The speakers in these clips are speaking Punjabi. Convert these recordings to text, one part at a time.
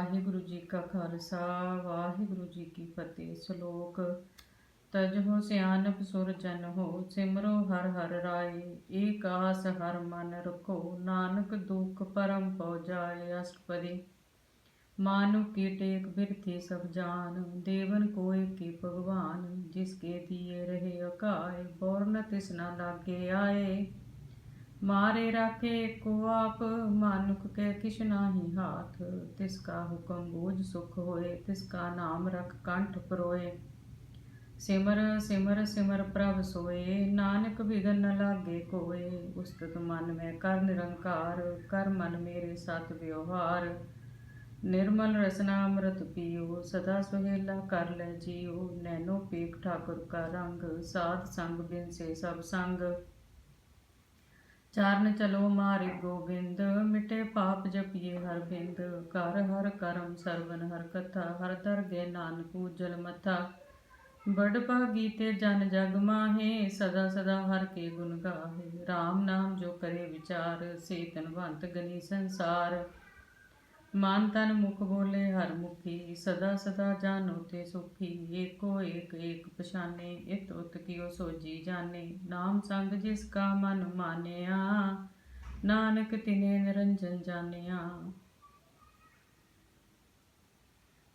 ਵਾਹਿਗੁਰੂ ਜੀ ਕਾ ਖਾਲਸਾ, ਵਾਹਿਗੁਰੂ ਜੀ ਕੀ ਫਤਿਹ। ਸ਼ਲੋਕ ਤਜਹੁ ਸਿਆਨਪ ਸੁਰ ਜਨ ਹੋ, ਸਿਮਰੋ ਹਰ ਹਰ ਰਾਏ, ਏਕ ਆਸ ਹਰ ਮਨ ਰਖੋ, ਨਾਨਕ ਦੁਖ ਪਰਮ ਪਉ ਜਾਏ ਅਸ਼ਟਪਦੀ। ਮਾਨੁ ਕੀ ਟੇਕ ਬਿਰਥੀ ਸਭ ਜਾਨ, ਦੇਵਨ ਕੋਇ ਕੀ ਭਗਵਾਨ, ਜਿਸ ਕੇ ਦੀਏ ਰਹੇ ਅਕਾਏ ਬੋਰਨ ਤਿਸ ਨਾ ਲਾਗੇ ਆਏ। ਮਾਰੇ ਰਾਖੇ ਕੋ ਆਪ, ਮਾਨੁਖ ਕੇ ਕਿਛ ਨਾਹੀ ਹਾਥ। ਤਿਸ ਕਾ ਹੁਕਮ ਬੋਝ ਸੁਖ ਹੋਏ, ਤਿਸ ਕਾ ਨਾਮ ਰਖ ਕੰਠ ਪਰੋਏ। ਸਿਮਰ ਸਿਮਰ ਸਿਮਰ ਪ੍ਰਭ ਸੋਏ, ਨਾਨਕ ਵਿਗਨ ਨ ਲਾਗੇ ਕੋਏ। ਉਸਤਤ ਮਨ ਮੈਂ ਕਰ ਨਿਰੰਕਾਰ, ਕਰ ਮਨ ਮੇਰੇ ਸਤ ਵਿਵਹਾਰ। ਨਿਰਮਲ ਰਸਨਾ ਅੰਮ੍ਰਿਤ ਪੀਓ, ਸਦਾ ਸੁਹੇਲਾ ਕਰ ਲੈ ਜੀਓ। ਨੈਨੋ ਪੀਕ ਠਾਕੁਰ ਕਾ ਰੰਗ, ਸਾਧ ਸੰਗ ਬਿਨ ਸੇ ਸਭ ਸੰਗ। ਚਰਨ ਚਲੋ ਮਾਰੇ ਗੋਬਿੰਦ, ਮਿਟੇ ਪਾਪ ਜਪੀਏ ਹਰ ਬਿੰਦ ਕਰ ਹਰ ਕਰਮ ਸਰਵਨ ਹਰ ਕਥਾ, ਹਰ ਦਰਗੇ ਨਾਨਕ ਉਜਲ ਮਥਾ। ਬੜ ਭਾਗੀ ਤੇ ਜਨ ਜਗ ਮਾਹੇ, ਸਦਾ ਸਦਾ ਹਰ ਕੇ ਗੁਣ ਗਾਹੇ। RAM ਨਾਮ ਜੋ ਕਰੇ ਵਿਚਾਰ ਸੇ ਤਨਵੰਤ ਗਨੀ ਸੰਸਾਰ। ਮਨ ਤਨ ਮੁਖ ਬੋਲੇ ਹਰ ਮੁਖੀ, ਸਦਾ ਸਦਾ ਜਾਨੋ ਤੇ ਸੁਖੀ, ਏਕੋ ਏਕ ਏਕ ਪਛਾਨੇ, ਇਤ ਉਤ ਕਿਉ ਸੋਜੀ ਜਾਣੇ। ਨਾਮ ਸੰਗ ਜਿਸ ਕਾ ਮਨ ਮਾਨਿਆ, ਨਾਨਕ ਤਿਨੇ ਨਿਰੰਜਨ ਜਾਣਿਆ।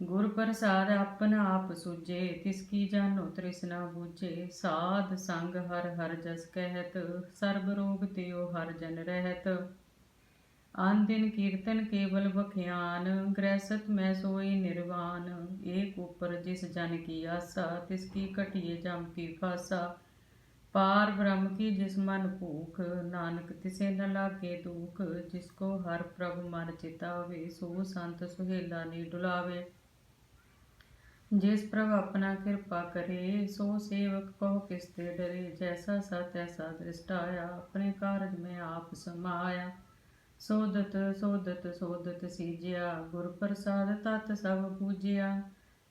ਗੁਰ ਪ੍ਰਸਾਦ ਆਪਨ ਆਪ ਸੁਜੇ ਤਿਸ ਕੀ ਜਾਨੋ ਤ੍ਰਿਸ਼ਨਾ ਬੂਝੇ। ਸਾਧ ਸੰਗ ਹਰ ਹਰ ਜਸ ਕਹਿਤ, ਸਰਬ ਰੋਗ ਤਿਉ ਹਰ ਜਨ ਰਹਿਤ। ਆਨ ਦਿਨ ਕੀਰਤਨ ਕੇਵਲ ਬਖਿਆਨ ਗ੍ਰਹਿਸਤ ਮੈਂ ਸੋਈ ਨਿਰਵਾਨ। ਏਕ ਉਪਰ ਜਿਸ ਜਨ ਕੀ ਆਸਾ, ਤਿਸ ਕੀ ਘਟਿਏ ਜਮ ਕੀ ਫਾਸਾ ਪਾਰ ਬ੍ਰਹਮ ਕੀ ਜਿਸ ਮਨ ਭੂਖ, ਨਾਨਕ ਤਿਸੇ ਨ ਲਾਗੇ ਦੁਖ। ਜਿਸ ਕੋ ਹਰ ਪ੍ਰਭ ਮਨ ਚਿਤਾਵੇ, ਸੋ ਸੰਤ ਸੁਹੇਲਾ ਨੀ ਡੁਲਾਵੇ। ਜਿਸ ਪ੍ਰਭ ਆਪਣਾ ਕਿਰਪਾ ਕਰੇ, ਸੋ ਸੇਵਕ ਕੋ ਕਿਸ ਤੇ ਡਰੇ। ਜੈਸਾ ਸਤ, ਐਸਾ ਦ੍ਰਿਸ਼ਟ ਆਇਆ ਆਪਣੇ ਕਾਰਜ ਮੈਂ ਆਪ ਸਮਾਇਆ। ਸੋਦਤ ਸੋਦਤ ਸੋਦਤ ਸੀਜਿਆ, ਗੁਰ ਪ੍ਰਸਾਦ ਤਤ ਸਭ ਪੂਜਿਆ।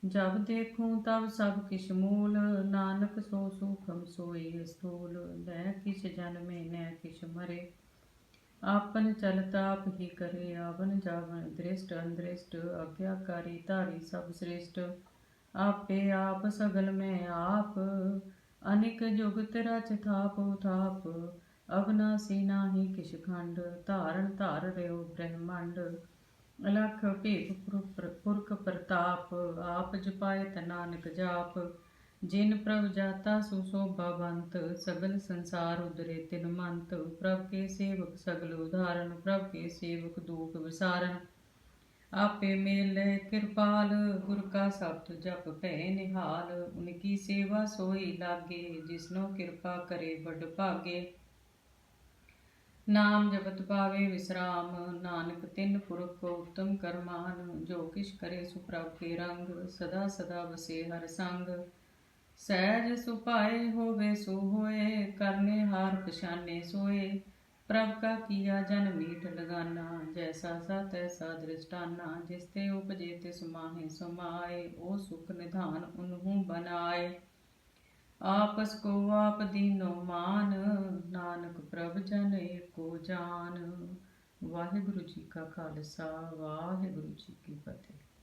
ਜਬ ਦੇਖੂੰ ਤਬ ਸਭ ਕਿਛ ਮੂਲ, ਨਾਨਕ ਸੋ ਸੁਖਮ ਸੋਈ ਸਥੂਲ ਲੈ ਕਿਛ ਜਨਮੇ ਨੈ ਕਿਛ ਮਰੇ। ਆਪਨ ਚਲਤਾ ਆਪ ਹੀ ਕਰੇ ਆਵਨ ਜਾਵਨ ਦ੍ਰਿਸ਼ਟ, ਅੰਦ੍ਰਿਸ਼ਟ, ਆਗਿਆਕਾਰੀ ਧਾਰੀ ਸਭ ਸ੍ਰੇਸ਼ਟ। ਆਪੇ ਆਪ ਸਗਲ ਮੈਂ ਆਪ, ਅਨਿਕ ਜੁਗਤ ਰਚ ਥਾਪ ਉਥਾਪ। ਅਵਨਾਸੀ ਨਾਹੀ ਕਿਛ ਖੰਡ, ਧਾਰਨ ਧਾਰ ਰਿਓ ਬ੍ਰਹਮੰਡ। ਅਲਖ ਭੇਦ ਪੁਰਖ ਪ੍ਰਤਾਪ, ਆਪ ਜਪਾਇ ਨਾਨਕ ਜਾਪ। ਜਿਨ ਪ੍ਰਭ ਜਾਤਾ ਸੋ ਸੋਭਾਵੰਤ ਸਗਲ ਸੰਸਾਰ ਉਦਰੇ ਤਿਨ ਮੰਤ। ਪ੍ਰਭ ਕੇ ਸੇਵਕ ਸਗਲ ਉਧਾਰਨ, ਪ੍ਰਭ ਕੇ ਸੇਵਕ ਦੁਖ ਵਿਸਾਰਨ। ਆਪੇ ਮੇਲੇ ਕਿਰਪਾਲ, ਗੁਰ ਕਾ ਸਬਦ ਜਪ ਭੈ ਨਿਹਾਲ। ਉਨਕੀ ਸੇਵਾ ਸੋਈ ਲਾਗੇ ਜਿਸਨੋ ਕਿਰਪਾ ਕਰੇ ਵਡ ਭਾਗੇ। ਨਾਮ ਜਪਤ ਪਾਵੇ ਵਿਸਰਾਮ, ਨਾਨਕ ਤਿੰਨ ਪੁਰਖ ਉਤਮ ਕਰਮਾਨ, ਜੋ ਕਿਛ ਕਰੇ ਸੁਪ੍ਰਭ ਕੇ ਰੰਗ, ਸਦਾ ਸਦਾ ਵਸੇ ਹਰ ਸੰਗ। ਸਹਿਜ ਸੁਭਾਏ ਹੋਵੇ, ਸੋ ਹੋਏ, ਕਰਨੇ ਹਾਰ ਪਛਾਨੇ ਸੋਏ। ਪ੍ਰਭ ਕਾ ਕੀਆ ਜਨ ਮੀਠ ਲਗਾਨਾ, ਜੈਸਾ ਸਾ ਤੈਸਾ ਦ੍ਰਿਸ਼ਟਾਨਾ, ਜਿਸ ਤੇ ਉਪਜੇ ਤੇ ਮਾਹੇ ਸਮਾਏ, ਉਹ ਸੁਖ ਨਿਧਾਨ ਉਨਹੂ ਬਨਾਏ ਆਪਸ ਕੋ ਆਪ ਦੀਨੋ ਮਾਨ, ਨਾਨਕ ਪ੍ਰਭ ਜਨ ਏਕੋ ਜਾਨ। ਵਾਹਿਗੁਰੂ ਜੀ ਕਾ ਖਾਲਸਾ, ਵਾਹਿਗੁਰੂ ਜੀ ਕੀ ਫਤਿਹ।